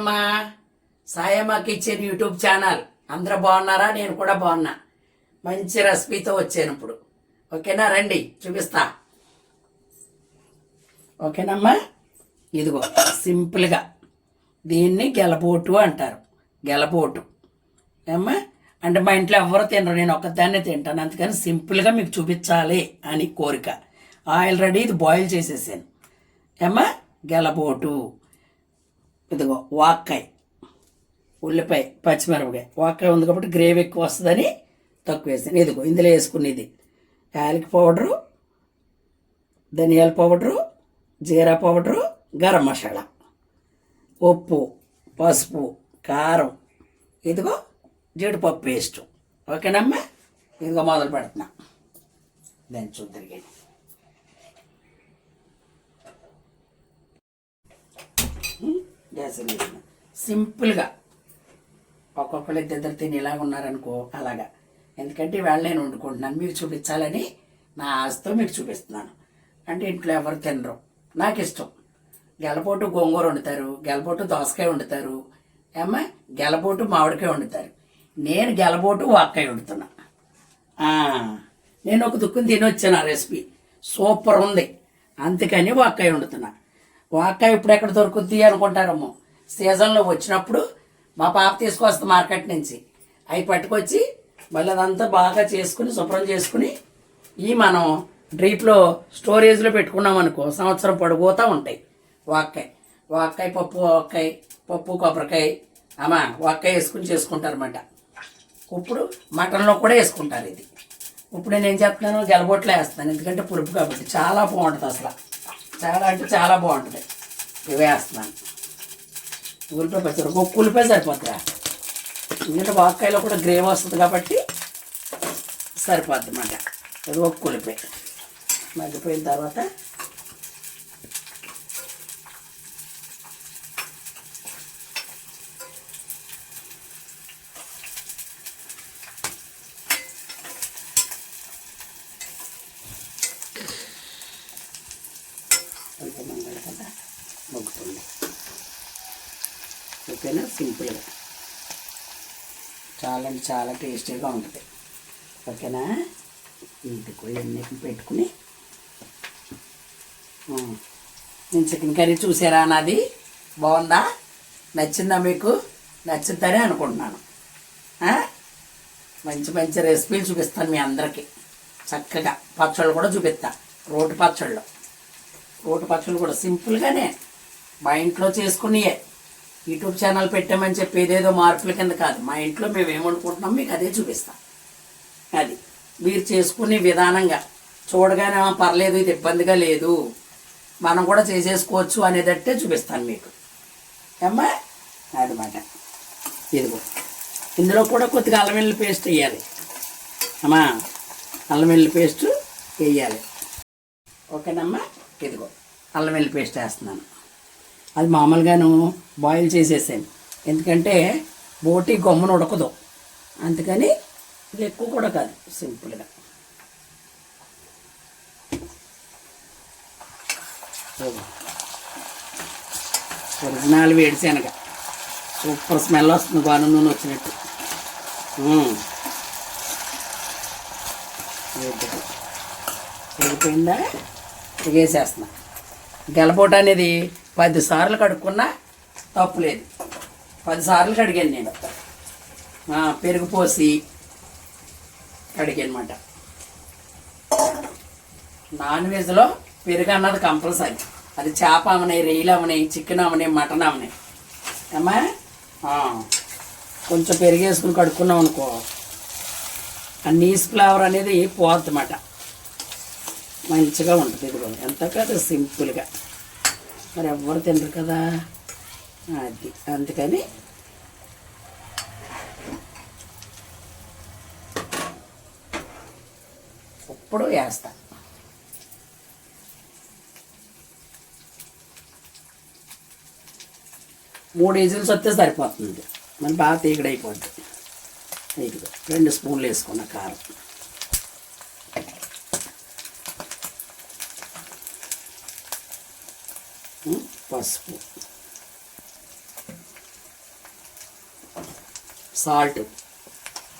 అమ్మా Sayamma kitchen YouTube channel. అందరూ బాగున్నారా? నేను కూడా బాగున్నా. మంచి రెసిపీతో వచ్చాను ఇప్పుడు. ఓకేనా? రండి చూపిస్తా. ఓకేనమ్మా? ఇదిగో సింపుల్గా దీన్ని గెలపోటు అంటారు. గెలపోటు. ఏమ్మా? అంటే మా ఇంట్లో ఎవరు తినరు నేను ఒక్కదాన్నే తింటాను. అందుకని సింపుల్గా మీకు చూపించాలి అని కోరిక. ఆయిల్ రెడీ ఇది బాయిల్ చేసేసాను. ఏమ్మా? గెలపోటు. ఇదిగో వాక్కాయ ఉల్లిపాయ పచ్చిమిరపకాయ. వాక్కాయ ఉంది కాబట్టి గ్రేవీ ఎక్కువ వస్తుందని తక్కువ వేసాను ఇదిగో ఇందులో వేసుకునేది యాలకి పౌడరు ధనియాల పౌడరు జీరా పౌడరు గరం మసాలా. ఉప్పు పసుపు కారం ఇదిగో జీడిపప్పు పేస్ట్. ఓకేనమ్మా? ఇదిగో మొదలు పెడుతున్నా. దాన్ని చూద్దరిగాని గ్యాస్ సింపుల్గా ఒక్కొక్కరు ఇద్దరు తిని ఇలా ఉన్నారనుకో అలాగా. ఎందుకంటే ఇవాళ నేను వండుకుంటున్నాను. మీరు చూపించాలని నా ఆశతో మీకు చూపిస్తున్నాను. అంటే ఇంట్లో ఎవరు తినరు. నాకు ఇష్టం. గెలపోటు గోంగూర వండుతారు. గెలపోటు దోసకాయ వండుతారు. ఏమ్మా? గెలపోటు మామిడికాయ వండుతారు. నేను గెలపోటు వాక్కాయ వండుతున్నా. నేను ఒక దుక్కుని తినొచ్చాను ఆ రెసిపీ. సూపర్ ఉంది. అందుకని వాక్కాయ వండుతున్నా. వాక్కాయ ఇప్పుడు ఎక్కడ దొరుకుద్ది అనుకుంటారమ్మో సీజన్లో వచ్చినప్పుడు మా పాప తీసుకొస్తుంది మార్కెట్ నుంచి. అవి పట్టుకొచ్చి మళ్ళీ అదంతా బాగా చేసుకుని శుభ్రం చేసుకుని ఈ మనం డ్రీప్లో స్టోరేజ్లో పెట్టుకున్నాం అనుకో సంవత్సరం పడిపోతూ ఉంటాయి వాక్కాయ. వాక్కాయ పప్పు వాక్కాయ పప్పు కొబ్బరికాయ అమ్మా వాక్కాయ వేసుకుని చేసుకుంటారన్నమాట. ఇప్పుడు మటన్లో కూడా వేసుకుంటారు ఇది. ఇప్పుడు నేను ఏం చెప్తున్నాను గెలబొట్లు వేస్తాను ఎందుకంటే పులుపు కాబట్టి చాలా బాగుంటుంది అసలు. చాలా అంటే చాలా బాగుంటుంది. ఇవి వేస్తున్నాను. ఉల్లిపాయ పచ్చడి. ఒక్క ఉల్లిపాయ సరిపోతుందా ఎందుకంటే వాక్కాయలో కూడా గ్రేవ్ వస్తుంది కాబట్టి సరిపోద్ది అన్నమాట అది ఒక్క ఉల్లిపాయ మగ్గిపోయిన తర్వాత కొంచెం మంగళ కదా మొగ్గుతుంది ఓకేనా చాలా అంటే చాలా టేస్టీగా ఉంటుంది. ఓకేనా? ఇంటికి ఇవన్నీ పెట్టుకుని. నేను చికెన్ కర్రీ చూసారా నాది? బాగుందా? నచ్చిందా మీకు? నచ్చుతారే అనుకుంటున్నాను. మంచి మంచి రెసిపీలు చూపిస్తాను మీ అందరికీ. చక్కగా పచ్చళ్ళు కూడా చూపిస్తా. రోటి పచ్చళ్ళు. రోటి పచ్చళ్ళు కూడా సింపుల్గానే మా ఇంట్లో చేసుకునియే యూట్యూబ్ ఛానల్ పెట్టామని చెప్పి ఏదేదో మార్పుల కింద కాదు. మా ఇంట్లో మేము ఏమనుకుంటున్నాం మీకు అదే చూపిస్తాం. అది మీరు చేసుకునే విధానంగా. చూడగానే పర్లేదు ఇది ఇబ్బందిగా లేదు. మనం కూడా చేసేసుకోవచ్చు అనేదట్టే చూపిస్తాను మీకు. ఏమ్మా? అదన్నమాట ఇదిగో. ఇందులో కూడా కొద్దిగా అల్లం వెల్లుల్లి పేస్ట్ వేయాలి. అమ్మా అల్లం వెల్లుల్లి పేస్ట్ వేయాలి. ఓకేనమ్మా? ఇదిగో. అల్లం వెల్లుల్లి పేస్ట్ వేస్తున్నాను. అది మామూలుగాను బాయిల్ చేసేసాను ఎందుకంటే బోటి గమ్మున ఉడకదు. అందుకని ఇది ఎక్కువ కూడా కాదు సింపుల్గా. ఇదిగో. ఒరిజినల్ వేడిశనగ. సూపర్ స్మెల్ వస్తుంది గోన నూనె వచ్చినట్టు. ఎగిపోయిందా ఎగేసేస్తున్నా గెలపోట అనేది పది సార్లు కడుక్కున్నా తప్పులేదు పది సార్లు కడిగాను నేను. పెరుగు పోసి కడిగానమాట నాన్ వెజ్లో పెరుగు అన్నది కంపల్సరీ. అది చేప అవనాయి రొయ్యలు అవనాయి చికెన్ అవనాయి మటన్ అవనాయి అమ్మా కొంచెం పెరుగు వేసుకుని కడుక్కున్నాం అనుకో. ఆ నీస్ ఫ్లేవర్ అనేది పోద్దన్నమాట. మంచిగా ఉంటుంది ఇది ఎంత కదా సింపుల్గా. మరి ఎవ్వరు తినరు కదా. అది అందుకని ఇప్పుడు వేస్తా. మూడు ఈజీలు వస్తే సరిపోతుంది. మరి బాగా తీగడైపోద్ది. ఇదిగో రెండు స్పూన్లు వేసుకున్న కారం. పసుపు. సాల్ట్.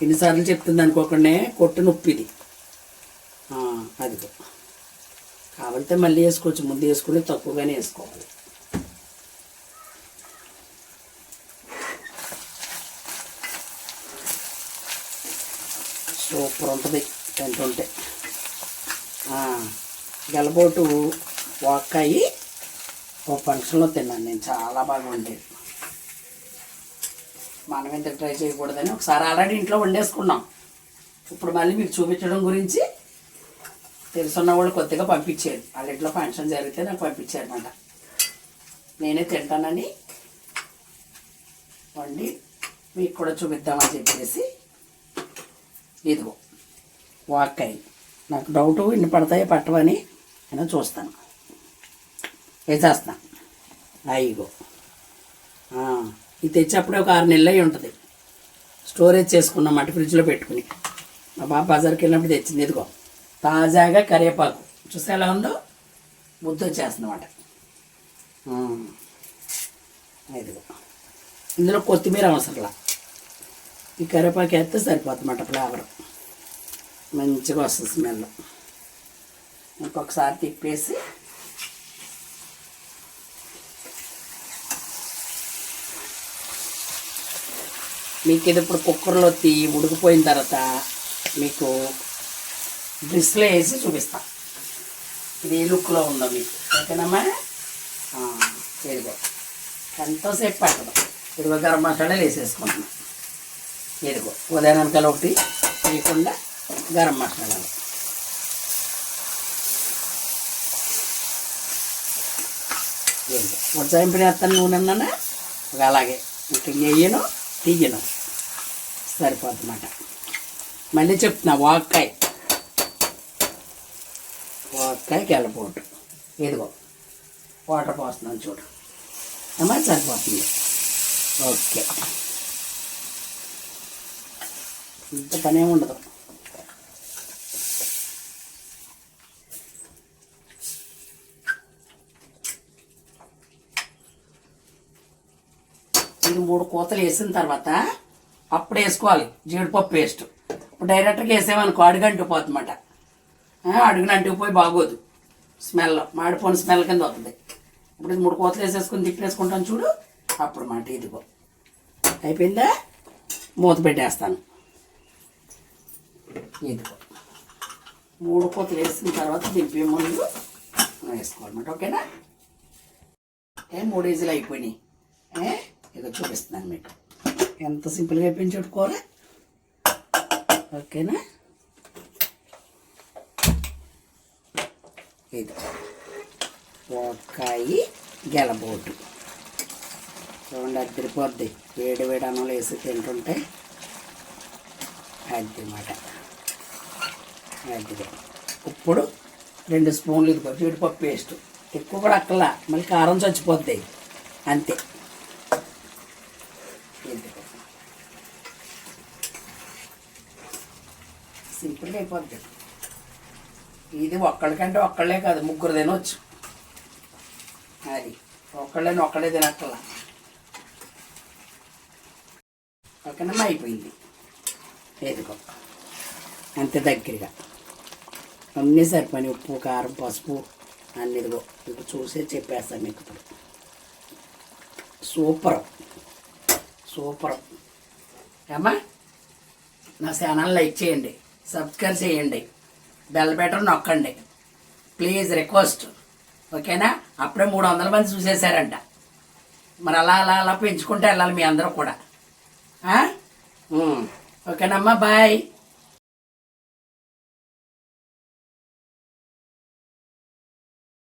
ఎన్నిసార్లు చెప్తుంది అనుకోకుండా కొట్టు నొప్పి ఇది ఆ, అదిగో. మళ్ళీ వేసుకోవచ్చు ముందు వేసుకుని తక్కువగానే వేసుకోవాలి. సూపర్ ఉంటుంది తింటుంటే. ఆ, గలబోటు వాక్కాయి. ఓ ఫంక్షన్లో తిన్నాను. నేను చాలా బాగా వండేది. మనం ఎంత ట్రై చేయకూడదని ఒకసారి ఆల్రెడీ ఇంట్లో వండేసుకున్నాం. ఇప్పుడు మళ్ళీ మీకు చూపించడం గురించి తెలుసున్న వాళ్ళు కొద్దిగా పంపించారు వాళ్ళ ఇంట్లో ఫంక్షన్ జరిగితే నాకు పంపించారన్నమాట నేనే తింటానని వండి మీకు కూడా చూపిద్దామని చెప్పేసి ఇదిగో వాక్కాయ నాకు డౌట్ ఇన్ని పడతాయో పట్టవని నేను చూస్తాను. వేసేస్తాను అయ్యిగో ఇది తెచ్చేప్పుడే ఒక ఆరు నెలలు అయి ఉంటుంది. స్టోరేజ్ చేసుకున్నాం మట్టి ఫ్రిడ్జ్లో పెట్టుకుని. మా బాబు బజార్కి వెళ్ళినప్పుడు తెచ్చింది ఇదిగో. తాజాగా కరివేపాకు. చూస్తే ఎలా ఉందో? ముద్ద వచ్చేస్తుందన్నమాట. ఇదిగో. ఇందులో కొత్తిమీర అవసరంలా. ఈ కరివేపాకు వేస్తే సరిపోతుందన్నమాట ఫ్లేవర్. మంచిగా వస్తుంది స్మెల్. ఇంకొకసారి తిప్పేసి మీకు ఇది ఇప్పుడు కుక్కర్లో తీ ఉడికిపోయిన తర్వాత మీకు డ్రిస్లో వేసి చూపిస్తా. ఇది ఏ లుక్లో ఉందో మీకు. ఓకేనమ్మా? ఆ, ఇదిగో. ఎంతోసేపు పట్టదు. ఇదిగో గరం మసాలాలు వేసేసుకుంటున్నాం. ఇదిగో ఉదయానికల్ ఒకటి వేయకుండా గరం మసాలాలు ఇదిగో ఉజ్జాయింపుని వేస్తాను నూనె అన్నా అలాగే. ఇంక నెయ్యను తీయను. సరిపోతుందన్నమాట. మళ్ళీ చెప్తున్నా వాక్కాయ. వాక్కాయ గెలపోటు. ఇదిగో వాటర్ పోస్తున్నాను చూడు. అమ్మా సరిపోతుంది. ఓకే. ఇంత పనే ఉండదు ఇది మూడు కూతలు వేసిన తర్వాత అప్పుడు వేసుకోవాలి. జీడిపప్పు పేస్ట్. ఇప్పుడు డైరెక్ట్గా వేసేమనుకో అడుగు అంటుకుపోతుందన్నమాట. అడుగున అంటుకుపోయి బాగోదు. స్మెల్ మాడిపోయిన స్మెల్ కింద వస్తుంది. ఇప్పుడు మూడు కోతలు వేసేసుకుని తిప్పేసుకుంటాను చూడు. అప్పుడు మాట ఇదిగో. అయిపోయిందా? మూత పెట్టేస్తాను. ఇదిగో. మూడు కోతలు వేసిన తర్వాత దింపే ముందు వేసుకోవాలన్నమాట. ఓకేనా? ఏ మూడు ఈజీలు అయిపోయినాయి. ఏ? ఇక చూపిస్తున్నాను మీకు. ఎంత సింపుల్గా అయిపోయింది చూడుకోరా ఓకేనా? ఇది వాకాయి గెలబోటు. చూడండి అద్దరిపోద్ది. వేడి వేడి అన్నంలో వేసి తింటుంటే అది మాట అదిగో. ఇప్పుడు రెండు స్పూన్లు ఇదిగో జీడిపప్పు పేస్ట్. ఎక్కువ కూడా అక్కలా మళ్ళీ కారం చచ్చిపోద్ది. అంతే ఇదిగో సింపుల్గా అయిపోద్ది. ఇది ఒక్కళ్ళకంటే ఒక్కళ్ళే కాదు ముగ్గురు తినవచ్చు అది ఒక్కళ్ళని ఒక్కడే తినక్కల ఓకేనమ్మా అయిపోయింది. ఎదుకో అంత దగ్గరగా. అన్నీ సరిపోయి ఉప్పు కారం పసుపు అన్ని ఇదిగో. చూసే చెప్పేస్తాను మీకు ఇప్పుడు. సూపర్. సూపర్. ఏమ్మా? నా ఛానల్ లైక్ చేయండి. సబ్స్క్రైబ్ చేయండి. బెల్ బటన్ నొక్కండి. Please request. ఓకేనా? అప్పుడే మూడు వందల మంది చూసేశారంట. మరి అలా అలా అలా పెంచుకుంటే వెళ్ళాలి మీ అందరూ కూడా. ఓకేనమ్మా బాయ్.